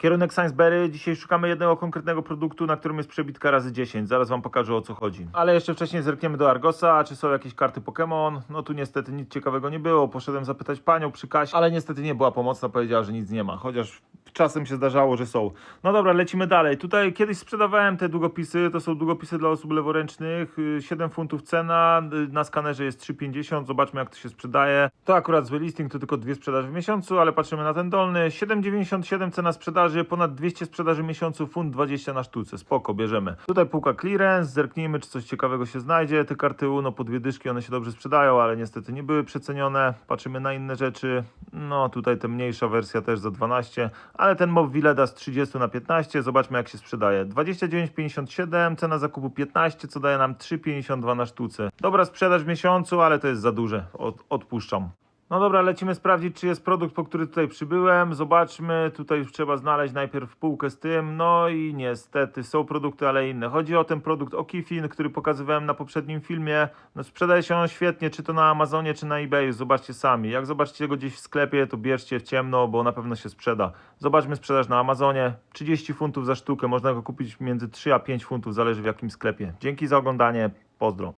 Kierunek Sainsbury. Dzisiaj szukamy jednego konkretnego produktu, na którym jest przebitka razy 10. Zaraz wam pokażę o co chodzi. Ale jeszcze wcześniej zerkniemy do Argosa, czy są jakieś karty Pokémon. No tu niestety nic ciekawego nie było. Poszedłem zapytać panią przy kasie, ale niestety nie była pomocna. Powiedziała, że nic nie ma. Chociaż czasem się zdarzało, że są. No dobra, lecimy dalej. Tutaj kiedyś sprzedawałem te długopisy. To są długopisy dla osób leworęcznych. Y, 7 funtów cena. y, Na skanerze jest 3,50. Zobaczmy jak to się sprzedaje. To akurat zły listing, to tylko dwie sprzedaże w miesiącu, ale patrzymy na ten dolny. 7,97 cena sprzedaży, ponad 200 sprzedaży w miesiącu, funt 20 na sztuce. Spoko, bierzemy. Tutaj półka clearance, zerknijmy czy coś ciekawego się znajdzie. Te karty UNO po dwie dyszki, one się dobrze sprzedają, ale niestety nie były przecenione. Patrzymy na inne rzeczy. No tutaj ta mniejsza wersja też za 12, ale ten Mob Vileda z 30 na 15, zobaczmy jak się sprzedaje. 29,57, cena zakupu 15, co daje nam 3,52 na sztuce. Dobra sprzedaż w miesiącu, ale to jest za duże. Od, odpuszczam. No dobra, lecimy sprawdzić, czy jest produkt, po który tutaj przybyłem. Zobaczmy, tutaj trzeba znaleźć najpierw półkę z tym. No i niestety są produkty, ale inne. Chodzi o ten produkt Okifin, który pokazywałem na poprzednim filmie. No sprzedaje się on świetnie, czy to na Amazonie, czy na eBayu. Zobaczcie sami. Jak zobaczycie go gdzieś w sklepie, to bierzcie w ciemno, bo na pewno się sprzeda. Zobaczmy sprzedaż na Amazonie. 30 funtów za sztukę. Można go kupić między 3 a 5 funtów, zależy w jakim sklepie. Dzięki za oglądanie. Pozdro.